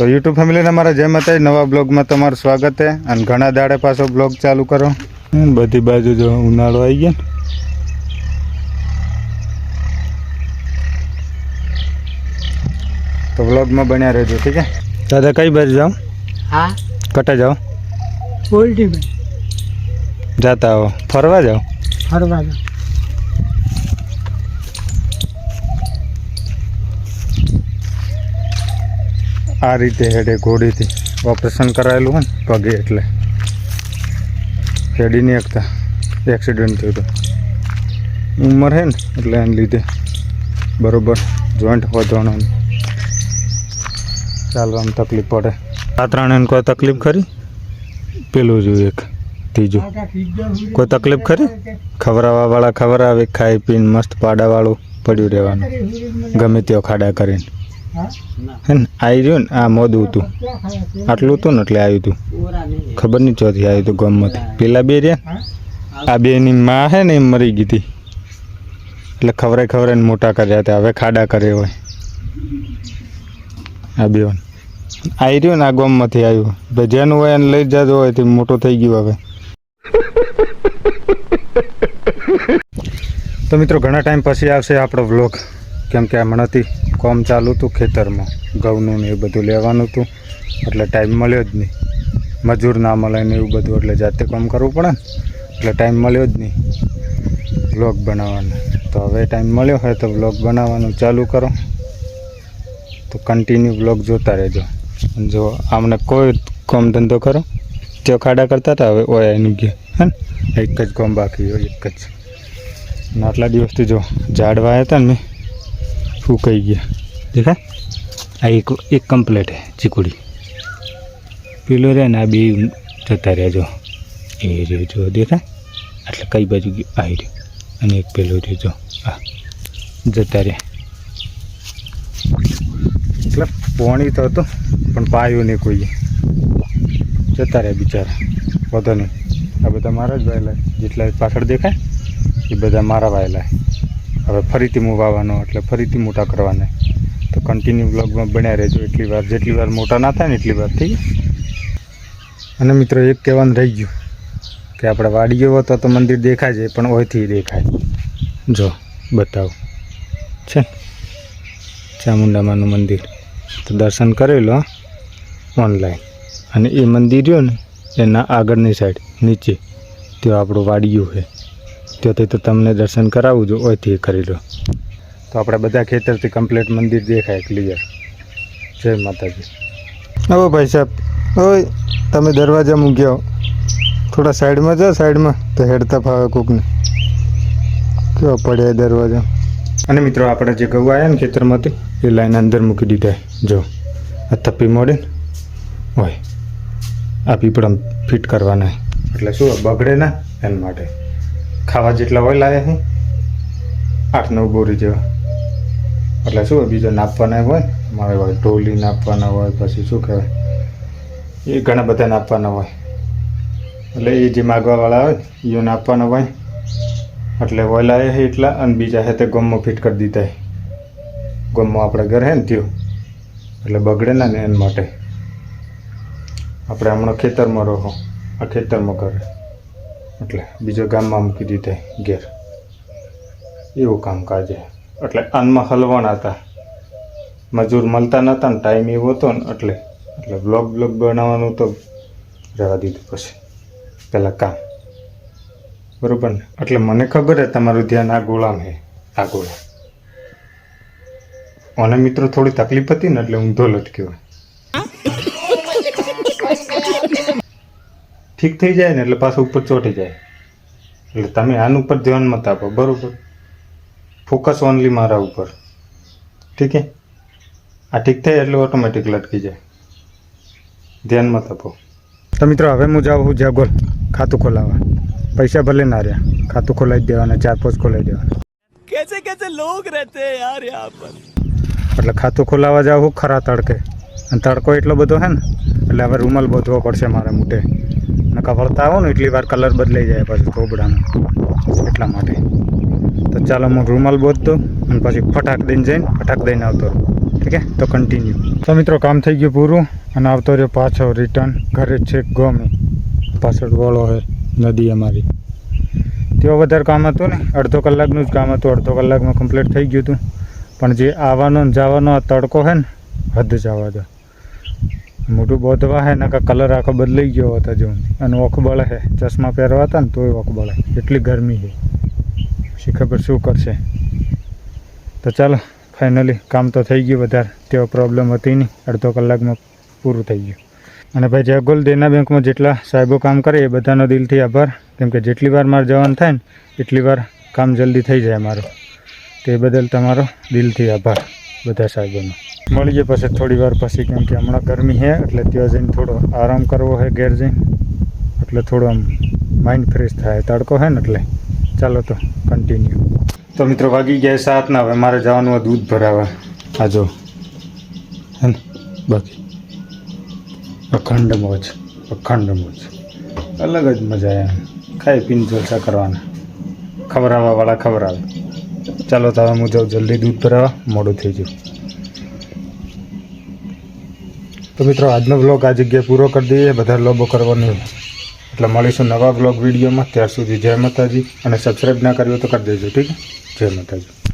તો યુટ્યુબ ફેમિલીને મારા જેમ હતા નવા બ્લોગમાં તમારું સ્વાગત છે. અને ઘણા દાડે પાછો બ્લોગ ચાલુ કરો. હમ, બધી બાજુ જો ઉનાળો આવી ગયો તો બ્લોગમાં બન્યા રહેજો ઠીક છે? દાદા કઈ બાજુ જાઓ? હા? કટે જાઓ. બેન જાતા આવો. ફરવા જાઓ? ફરવા જાઓ. આ રીતે હેડે ઘોડીથી ઓપરેશન કરાયેલું હોય ને પગે એટલે. હેડી નહીં એકતા એક્સિડન્ટ થયું હતું ઉંમર છે ને એટલે એને લીધે બરોબર જોઈન્ટ વધવાનો. ચાલવામાં તકલીફ પડે. આ ત્રણેને કોઈ તકલીફ ખરી? પેલું જોયું એક, ત્રીજું. કોઈ તકલીફ ખરી? ખબરાવાવાળા ખબર આવે ખાઈ પીને મસ્ત પાડાવાળું પડ્યું રહેવાનું. ગમે તેઓ ખાડા કરીને. હે આવી રહ્યું ને, આ મોદું હતું. આટલું હતું ને એટલે આવ્યું હતું ખબર નહીં ચોથી આવ્યું હતું ગામમાંથી પેલા બે રહ્યા. આ બેની માં હે ને એમ મરી ગઈ હતી. એટલે ખવરાઈ ખવરાઈને મોટા કર્યા હતા. હવે ખાડા કરે હોય. આ બે આવી રહ્યું ને, આ ગામમાંથી આવ્યું ભાઈ, જેનું હોય એને લઈ જતો હોય તે મોટો થઈ ગયું હવે. તો મિત્રો, ઘણા ટાઈમ પછી આવશે આપણો વ્લોગ કેમ કે હમણાંથી કોમ ચાલુ હતું ખેતરમાં. ઘઉંનું ને એ બધું લેવાનું હતું. એટલે ટાઈમ મળ્યો જ નહીં. મજૂર ના મળે ને એવું બધું, એટલે જાતે કામ કરવું પડે ને. એટલે ટાઈમ મળ્યો જ નહીં. વ્લોગ બનાવવાનો. તો હવે ટાઈમ મળ્યો હોય તો વ્લોગ બનાવવાનું ચાલુ કરો. તો કન્ટિન્યુ વ્લોગ જોતા રહેજો. જો આમને કોઈ કામ ધંધો કરો, તે ખાડા કરતા હતા, હવે ઓય એનું ગયા. હે ને? એક જ કામ બાકી હોય, એક જ. આટલા દિવસથી જો ઝાડવા હતા ને મેં ફૂંકાઈ ગયા? દેખાય? આ એક એક કમ્પ્લેટ ચીકુડી. પેલો રહે ને આ બે જતા રહ્યા જો. એ રહ્યો દેખાય? એટલે કઈ બાજુ ગયું? આવી રહ્યો. અને એક પેલો રહ્યો જો. આ જતા રહ્યા. એટલે પોણી તો હતું, પણ પાયું નહીં કોઈએ જતા રહ્યા બિચારા. વધો નહીં. આ બધા મારા જ વાયેલા જેટલા પાછળ દેખાય, એ બધા મારા વાયેલા હવે ફરીથી હું વાવવાનો એટલે ફરીથી મોટા કરવાના. તો કન્ટિન્યુ બ્લોગમાં બન્યા રહેજો, એટલી વાર, જેટલી વાર મોટા ના થાય ને એટલી વાર થઈ અને મિત્રો, એક કહેવાનું રહી ગયું કે આપણે વાડીઓ હતો તો મંદિર દેખાય છે, પણ ઓયથી દેખાય. જો, બતાવો. છે? ચામુંડામાનું મંદિર. તો દર્શન કરેલો ઓનલાઈન અને એ મંદિર રહ્યો ને, એના આગળની સાઈડ નીચે. ત્યાં આપણું વાડિયું છે. ત્યાંથી તો તમને દર્શન કરાવવું જો ઓયથી કરી લો. તો આપણે બધા ખેતરથી કમ્પ્લીટ મંદિર દેખાય ક્લિયર જય માતાજી. હવે ભાઈ સાહેબ. ઓય તમે દરવાજા મૂક્યા થોડા સાઈડમાં જાઓ સાઈડમાં. તો હેડતા ફાવે કોકને. કેવો પડ્યા દરવાજા. અને મિત્રો આપણે જે ગૌ આવ્યા ને ખેતરમાંથી એ લાઈન અંદર મૂકી દીધા. જો આ થપ્પી મોડે ને હોય આ પીપળમ ફિટ કરવાના એટલે શું બગડે ના એના માટે. ખાવા જેટલા હોય લાયા છે આઠ નવ બોરી જેવા. એટલે શું બીજો નાપવાના હોય, મારે હોય ઢોલી નાપવાના હોય, પછી શું કહેવાય? એ ઘણા બધા નાપવાના હોય. એટલે એ જે માગવાવાળા હોય એ નાપવાના હોય. એટલે વલાય છે એટલા, અને બીજા હે તે ગમમાં ફિટ કરી દીધા ગમમાં આપણે ઘર હે ને ત્યો એટલે બગડે ના ને એના માટે. આપણે હમણાં ખેતરમાં રહો. આ ખેતરમાં ઘરે. એટલે બીજા ગામમાં મૂકી દીધા ઘેર. એવું કામકાજ કાજે. એટલે આનમાં હલવાના હતા. મજૂર મળતા નહોતા ને ટાઈમ એવો હતો ને એટલે એટલે બ્લોગ બ્લોગ બનાવવાનું તો રહેવા દીધું પછી. પહેલાં કામ. બરોબર ને? એટલે મને ખબર હે તમારું ધ્યાન આ ગોળામ હે, આ ગોળા. અને મિત્રો થોડી તકલીફ હતી ને એટલે ઊંધો લટક્યો. ઠીક થઈ જાય ને એટલે પાછું ઉપર ચોટી જાય. એટલે તમે આનું ઉપર ધ્યાન મત આપો બરાબર? ફોકસ ઓનલી મારા ઉપર. ઠીક હે આ ઠીક થાય એટલે ઓટોમેટિક લટકી જાય. ધ્યાન મત આપો. તો મિત્રો હવે હું જાઉં હું જાગોલ ખાતું ખોલાવવા. પૈસા ભલે ના રહ્યા. ખાતું ખોલાવી દેવાના ચાર પોચ ખોલાવી દેવાના. કેસે કેસે લોગ રહેતે યાર યહાં પર? એટલે ખાતું ખોલાવવા જાઉં ખરા તડકે. અને તડકો એટલો બધો હે ને એટલે હવે રૂમાલ બોધવો પડશે મારે મોટે. નકા વળતા આવો ને, એટલી વાર કલર બદલાઈ જાય પછી થોબડાનો. એટલા માટે. તો ચાલો હું રૂમાલ બોધતો અને પછી ફટાક દઈને જઈને ફટાક દઈને આવતો ઠીક છે તો કન્ટિન્યુ તો મિત્રો કામ થઈ ગયું પૂરું અને આવતો રહ્યો પાછો રિટર્ન ઘરે છે ગમે. પાછળ વળો હોય નદી અમારી. તેઓ વધારે કામ હતું ને, અડધો કલાકનું જ કામ હતું. અડધો કલાકમાં કમ્પ્લીટ થઈ ગયું હતું. પણ જે આવવાનો જવાનો આ તડકો છે ને, હદ જવા દો. મોટું બોધવા હે નકા કલર આખો બદલાઈ ગયો હતો જો. અને ઓખ છે ચશ્મા પહેરવા હતા ને તોય ઓખ બળે એટલી ગરમી છે પછી ખબર શું કરશે? તો ચાલો ફાઇનલી કામ તો થઈ ગયું વધારે. તેવો પ્રોબ્લેમ હતી નહીં. અડધો કલાકમાં પૂરું થઈ ગયું. અને ભાઈ જયગોલ દેના બેંકમાં જેટલા સાહેબો કામ કરે એ બધાનો દિલથી આભાર. કેમ કે જેટલી વાર મારે જવાનું થાય ને, એટલી વાર કામ જલ્દી થઈ જાય મારું. તે બદલ તમારો દિલથી આભાર, બધા સાહેબોનો. મળીએ પછી થોડી વાર પછી, કેમ કે હમણાં ગરમી છે, એટલે ત્યાં જઈને થોડો આરામ કરવો છે ઘેર જઈને. એટલે થોડો આમ માઇન્ડ ફ્રેશ થાય. તડકો છે ને એટલે. ચાલો તો કન્ટિન્યુ તો મિત્રો વાગી ગયા સાત ના, હવે મારે જવાનું દૂધ ભરાવા. આ જો. હે બાકી. અખંડ મોજ અખંડ મોજ. અલગ જ મજા આવે. ખાઈ પીને જલસા કરવાના. ખવડાવવાવાળા ખવડાવે ચાલો તો હવે હું જાઉં જલ્દી દૂધ ભરાવા, મોડું થઈ ગયું. તો મિત્રો, આજનો બ્લોગ આ જગ્યાએ પૂરો કરી દઈએ. બધા લોબો કરવાની. એટલે મળીશું નવા બ્લોગ વિડીયોમાં. ત્યાર સુધી જય માતાજી. અને સબસ્ક્રાઈબ ના કર્યો તો કરી દેજો, ઠીક જય માતાજી.